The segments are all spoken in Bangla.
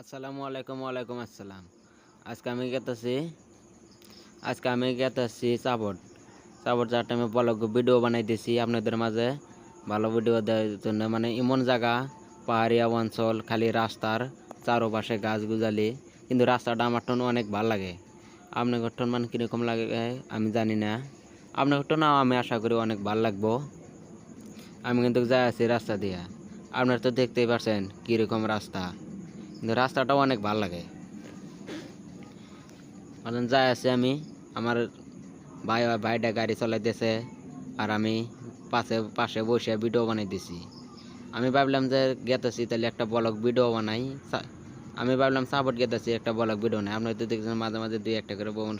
আসসালামু আলাইকুম, ওয়ালাইকুম আসসালাম। আজকে আমি গেতেছি আজকে আমি গেতেছি চাপট চাপট যার টাইমে ব্লগ ভিডিও বানাইতেছি আপনাদের মাঝে। ভালো ভিডিও দেওয়ার জন্য। মানে এমন জায়গা পাহাড়িয়া অঞ্চল, খালি রাস্তার চারোপাশে গাছ গুজালি কিন্তু রাস্তাটা আমার টন অনেক ভালো লাগে। আপনার টন মানে কীরকম লাগে আমি জানি না। আপনার টনও আমি আশা করি অনেক ভালো লাগবো। আমি কিন্তু যাই আছি রাস্তা দিয়ে। আপনারা তো দেখতেই পারছেন কীরকম রাস্তা। রাস্তাটাও অনেক ভালো লাগে। মানে যাই আছে আমি, আমার ভাই, ভাইটা গাড়ি চালাইতেছে আর আমি পাশে পাশে বসে ভিডিও বানাইতেছি। আমি ভাবলাম যে গেতেছি তাহলে একটা ব্লগ ভিডিও বানাই। আমি ভাবলাম সাপোর্ট গেতেছি একটা ব্লগ ভিডিও নাই আপনারা তো দেখছেন মাঝে মাঝে দুই একটা করে ভ্রমণ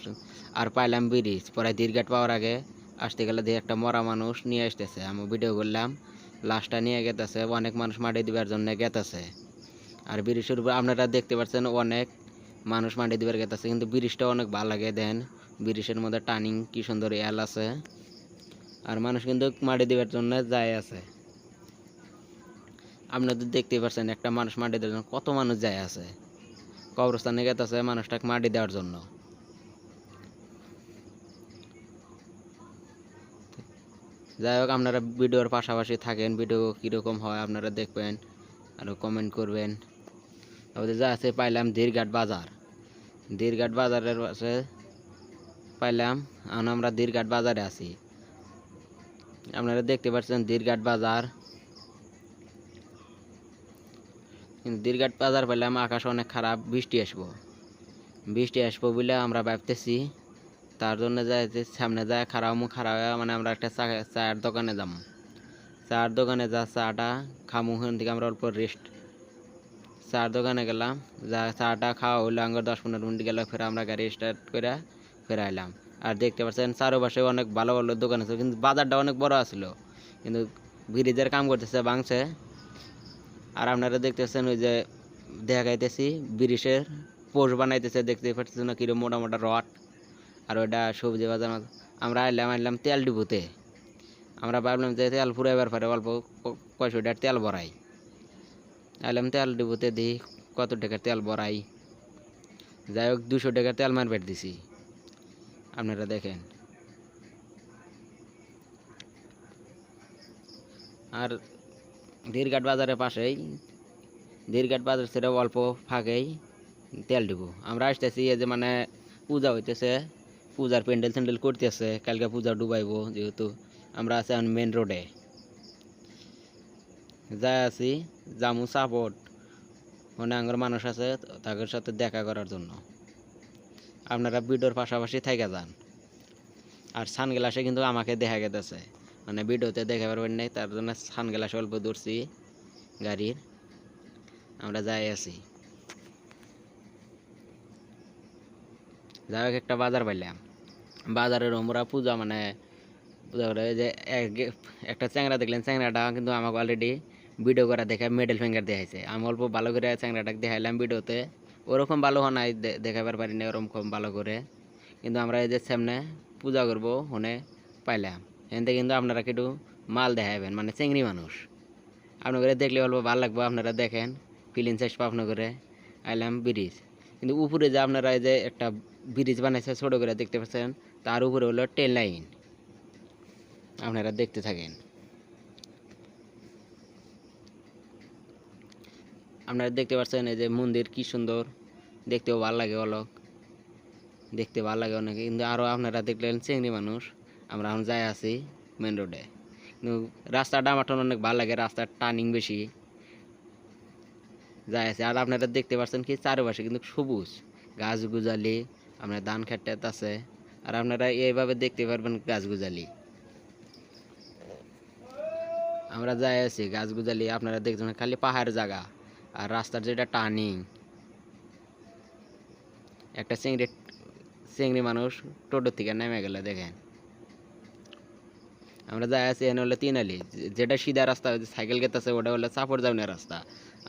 আর পাইলাম ব্রিজ। পরে দীর্ঘাট পাওয়ার আগে আসতে গেলে দিয়ে একটা মরা মানুষ নিয়ে আসতেছে। আমি ভিডিও করলাম। লাশটা নিয়ে গেতেছে। অনেক মানুষ মাটি দিবার জন্য গেতেছে। আর ব্রিজের উপর আপনারা দেখতে পাচ্ছেন অনেক মানুষ মাটি দিবার গেতেছে কিন্তু ব্রিজটা অনেক ভালো লাগে, দেন ব্রিজের মধ্যে টার্নিং কি সুন্দর এল আছে। আর মানুষ কিন্তু মাটি দিবার জন্য যায় আছে। আপনারা তো দেখতে পাচ্ছেন একটা মানুষ মাটি দেওয়ার জন্য কত মানুষ যায় আছে। কবরস্থানে গেতেছে মানুষটাকে মাটি দেওয়ার জন্য। যাই হোক, আপনারা ভিডিওর পাশাপাশি থাকেন, ভিডিও কীরকম হয় আপনারা দেখবেন। আরও কমেন্ট করবেন। তারপরে যা আছে পাইলাম দীরঘাট বাজার। দীরঘাট বাজারের পাশে পাইলাম, এখন আমরা দীরঘাট বাজারে আছি। আপনারা দেখতে পাচ্ছেন দীরঘাট বাজার। কিন্তু দীরঘাট বাজার পাইলাম, আকাশ অনেক খারাপ, বৃষ্টি আসব। বৃষ্টি আসব বলে আমরা ভাবতেছি, তার জন্য যাইতে সামনে যায় খারাপ মুখ খারাপ মানে আমরা একটা চায়ের দোকানে যাব। চার দোকানে যা চাটা খামু ওখান থেকে আমরা অল্প রেস্ট চার দোকানে গেলাম, যা চাটা খাওয়া হইল আঙ্গর দশ পনেরো মিনিট গেল, ফের আমরা গাড়ি স্টার্ট করে ফের আইলাম। আর দেখতে পাচ্ছেন, চারোপাশে অনেক ভালো ভালো দোকান আছে, কিন্তু বাজারটা অনেক বড় আছিল। কিন্তু ব্রিজের কাম করতেছে বাংছে আর আপনারা দেখতেছেন ওই যে দেখা গাইতেছি ব্রিজের পোষ বানাইতেছে, দেখতে পাচ্ছেন না কিরম মোটা মোটা রড। আর ওইটা সবজি বাজার আমরা আইলাম আইলাম তেল ডিপুতে। আমরা ভাবলাম যে তেল ফুরাইবার পরে অল্প ক- কয়শো টাকার তেল ভরাই। আইলাম তেল ডিপুতে দিই, কত টাকার তেল ভরাই। যাই হোক দুশো টাকার তেল মারবেট দিছি। আপনারা দেখেন। আর দীরঘাট বাজারের পাশেই, দীরঘাট বাজার ছেড়ে অল্প ফাঁকেই তেল ডিপু আমরা আসতেছি এই যে মানে পূজা হইতেছে, পূজার প্যান্ডেল স্যান্ডেল করতেছে, কালকে পূজা ডুবাইবো যেহেতু। আমরা আছি এখন মেন রোডে যাই আছি জামু সাপোর্ট মনে আঙ্গর মানুষ আছে, তাদের সাথে দেখা করার জন্য। আপনারা ভিডিওর পাশাপাশি থেকে যান। আর সানগ্লাসে কিন্তু আমাকে দেখা গেতেছে। মানে ভিডিওতে দেখা পারবেন নাই, তার জন্য সানগ্লাস অল্প দূরছি গাড়ির। আমরা যাই আছি। যাই একটা বাজার পাইলাম। বাজারের আমরা পূজা মানে করে যে এক- একটা চ্যাংরা দেখলেন, চ্যাংরাটা কিন্তু আমাকে অলরেডি ভিডিও করা দেখে মেডেল ফিঙ্গার দেখাইছে আমি অল্প ভালো করে চ্যাংরাটাকে দেখাইলাম ভিডিওতে ওরকম ভালো হয় নাই দেখাবার পারি না ওরকম ভালো করে। কিন্তু আমরা এই যে সামনে পূজা করব, হনে পাইলাম। এতে কিন্তু আপনারা একটু মাল দেখাবেন মানে চেংড়ি মানুষ। আপনাদের দেখলে অল্প ভালো লাগবে, আপনারা দেখেন ফিলিংস আসবে আপনাদের আইলাম ব্রিজ। কিন্তু উপরে যে আপনারা এই যে একটা ব্রিজ বানাইছে, ছোটো করে দেখতে পাচ্ছেন, তার উপরে হলো ট্রেন লাইন। আপনারা দেখতে থাকেন। আপনারা দেখতে পাচ্ছেন এই যে মন্দির কি সুন্দর। দেখতেও ভালো লাগে অলক। দেখতে ভালো লাগে অনেকে। কিন্তু আরও আপনারা দেখলেন চিংড়ি মানুষ। আমরা এখন যাই আছি মেন রোডে কিন্তু রাস্তাটা আমার অনেক ভালো লাগে, রাস্তার টার্নিং বেশি। যাই আছে। আর আপনারা দেখতে পাচ্ছেন কি চারপাশে কিন্তু সবুজ। গাছ গুজালি, আপনার ধান খেট আছে। আর আপনারা এইভাবে দেখতে পারবেন গাছ গুজালি। আমরা যাই আছি গাছ গুজালি আপনারা দেখছেন খালি পাহাড় জায়গা। আর রাস্তার যেটা টার্নিং একটা চিংড়ি চিংড়ি মানুষ টোটোর থেকে নেমে গেলে, দেখেন। আমরা যাই আছি, এনে হলো তিন আলি যেটা সিধা রাস্তা সাইকেল গেতেছে, ওটা হলো চাপড় যাওয়ার রাস্তা।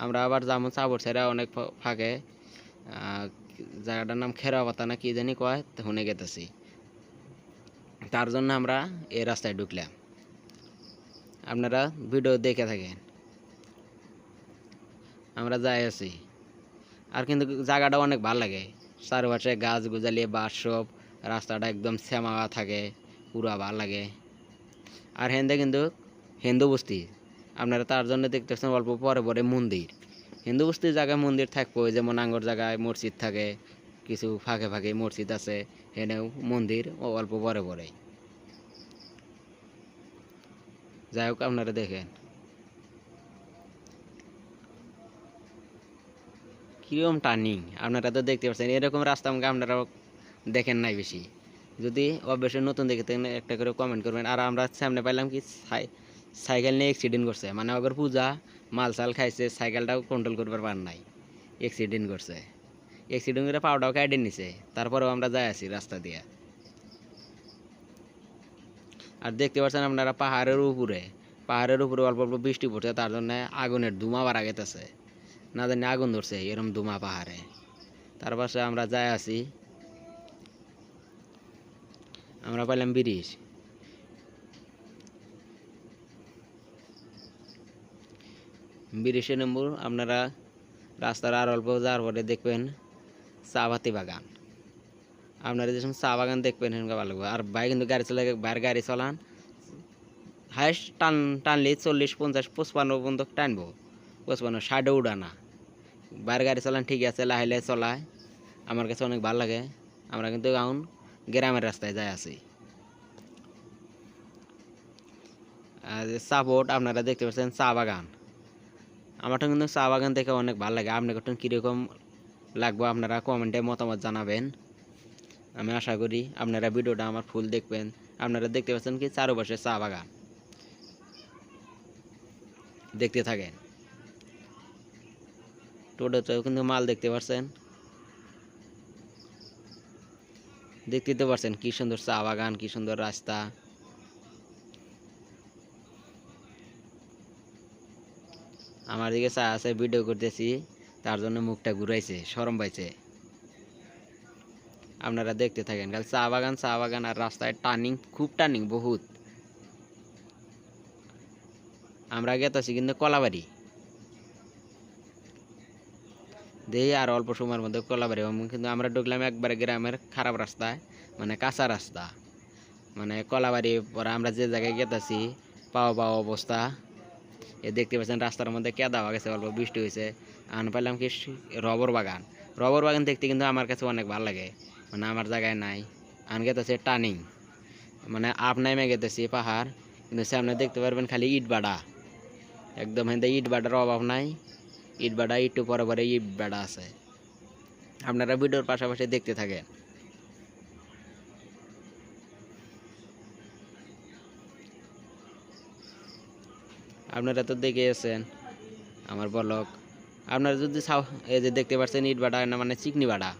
আমরা আবার যাব চাপড় ছেড়ে অনেক ফাঁকে। জায়গাটার নাম খেরা পাতা না কি জানি কয় শুনে গেতেছি। তার জন্য আমরা এই রাস্তায় ঢুকলাম। আপনারা ভিডিও দেখে থাকেন। আমরা যাই আছি। আর কিন্তু জায়গাটা অনেক ভালো লাগে। চারপাশে গাছ গুজালি বাস সব, রাস্তাটা একদম শ্যামা থাকে, পুরা ভালো লাগে। আর হেন্দে কিন্তু হিন্দু বস্তি। আপনারা তার জন্য দেখতেছেন অল্প পরে পরে মন্দির। হিন্দু বস্তির জায়গায় মন্দির থাকব যেমন আঙ্গর জায়গায় মসজিদ থাকে, কিছু ফাঁকে ফাঁকে মসজিদ আছে এনেও মন্দির অল্প পরে পরে। যাই হোক, আপনারা দেখেন। কীরকম টার্নিং আপনারা তো দেখতে পাচ্ছেন, এরকম রাস্তা আমাকে আপনারা দেখেন নাই বেশি। যদি অবশ্যই নতুন দেখে থাকেন, একটা করে কমেন্ট করবেন। আর আমরা সামনে পাইলাম কি, সাই- সাইকেল নিয়ে অ্যাক্সিডেন্ট করছে। মানে আগর পূজা মাল সাল খাইছে, সাইকেলটাও কন্ট্রোল করবার পার নাই। অ্যাক্সিডেন্ট করছে। অ্যাক্সিডেন্ট করে পাউডাও কাটে নিছে। তারপরেও আমরা যাই আছি রাস্তা দিয়ে। আর দেখতে পাচ্ছেন আপনারা পাহাড়ের উপরে। পাহাড়ের উপরে অল্প অল্প বৃষ্টি পড়ছে, তার জন্য আগুনের ধুমা বাড়া গেতেছে। না জানি আগুন ধরছে, এরম ধুমা পাহাড়ে। তার পাশে আমরা যাই আছি। আমরা পাইলাম ব্রিজ। ব্রিজের নম্বর আপনারা রাস্তার আর অল্প যাওয়ার পরে দেখবেন চাপাতি বাগান। আপনারা যেসব চা বাগান দেখবেন সেরকম ভালো লাগবে আর বাইরে কিন্তু গাড়ি চলে বাইরে গাড়ি চালান। হাইস্ট টান টানলে চল্লিশ, পঞ্চাশ, পঁচপান্ন পর্যন্ত টানবো। পঁচপান্ন ষাটে উড়ানা বাইরে গাড়ি চালান, ঠিক আছে, লাহে লাহে চলায়। আমার কাছে অনেক ভালো লাগে। আমরা কিন্তু এখন গ্রামের রাস্তায় যাই আছি। আর সাপোর্ট আপনারা দেখতে পাচ্ছেন, চা বাগান। আমারটা কিন্তু চা বাগান দেখে অনেক ভালো লাগে। আপনার কখন কীরকম লাগবে, আপনারা কমেন্টে মতামত জানাবেন। আমি আশা করি আপনারা ভিডিওটা আমার ফুল দেখবেন। আপনারা দেখতে পাচ্ছেন কি চারপাশে চা বাগান। দেখতে থাকেন। টোটোতেও কিন্তু মাল দেখতে পাচ্ছেন দেখতে তো পারছেন কি সুন্দর চা বাগান, কি সুন্দর রাস্তা। আমার দিকে চা আছে, ভিডিও করতেছি, তার জন্য মুখটা ঘুরাইছে, সরম পাইছে। আপনারা দেখতে থাকেন। খালি চা বাগান চা বাগান আর রাস্তায় টার্নিং, খুব টার্নিং, বহুত। আমরা গেতেছি কিন্তু কলাবাড়ি। দেখি আর অল্প সময়ের মধ্যে কলাবাড়ি। কিন্তু আমরা ঢুকলাম একবারে গ্রামের খারাপ রাস্তায় মানে কাঁচা রাস্তা। মানে কলাবাড়ি পরে আমরা যে জায়গায় গেতেছি পাওয়া পাওয়া অবস্থা। এ দেখতে পাচ্ছেন রাস্তার মধ্যে কেদা গেছে, অল্প বৃষ্টি হয়েছে। আন পাইলাম কি রবর বাগান। রবর বাগান দেখতে কিন্তু আমার কাছে অনেক ভালো লাগে। মানে আমার জায়গায় নাই। আন গেতেছে টার্নিং মানে আপ নামে গেতেছি পাহাড়, কিন্তু সামনে দেখতে পারবেন খালি ইট বাড়া একদম হেঁদে ইট বাড়ার অভাব নাই। ইট বাড়া একটু পরে পরে ইট বাড়া আছে। আপনারা ভিডিওর পাশাপাশি দেখতে থাকেন। আপনারা তো দেখে আছেন আমার বলক আপনারা যদি এই যে দেখতে পাচ্ছেন ইট বাড়া না মানে চিকনি বাড়া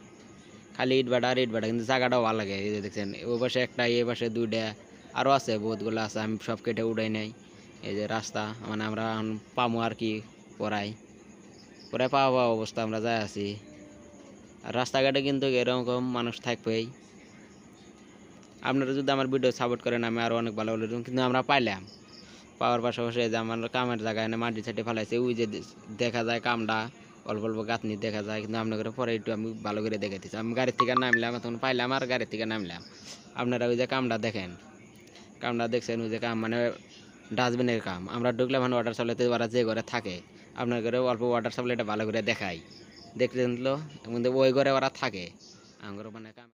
খালি ইট বাড়া আর ইট ভাটা, কিন্তু জায়গাটাও ভালো লাগে। এই যে দেখছেন, ওই পাশে একটা, এই পাশে দুইটা আরও আছে বহুতগুলো আছে, আমি সব কেটে উঠাই নাই। এই যে রাস্তা মানে আমরা পামো আর কি পড়াই পরে পাওয়া পাওয়া অবস্থা, আমরা যাই আছি। আর রাস্তাঘাটে কিন্তু এরকম মানুষ থাকবেই। আপনারা যদি আমার ভিডিও সাপোর্ট করেন, আমি আরও অনেক ভালো ভালো কিন্তু আমরা পাইলাম। পাওয়ার পাশাপাশি যে আমার কামের জায়গায় এনে মাটি ছাটি ফেলাইছে, ওই যে দেখা যায় কামটা। অল্প অল্প গাঁথনি দেখা যায়, কিন্তু আপনাদের পরে একটু আমি ভালো করে দেখাইতেছি। আমি গাড়ির থেকে নামলাম তখন পাইলাম আর গাড়ির থেকে নামলাম। আপনারা ওই যে কামটা দেখেন, কামটা দেখছেন ওই যে কাম মানে ডাস্টবিনের কাম। আমরা ঢুকলে মানে ওয়াটার সাপ্লাইতে ওরা যে ঘরে থাকে আপনার ঘরে অল্প ওয়াটার সাপ্লাইটা ভালো করে দেখাই। দেখতে তো? ওই ঘরে ওরা থাকে। আমার মানে কাম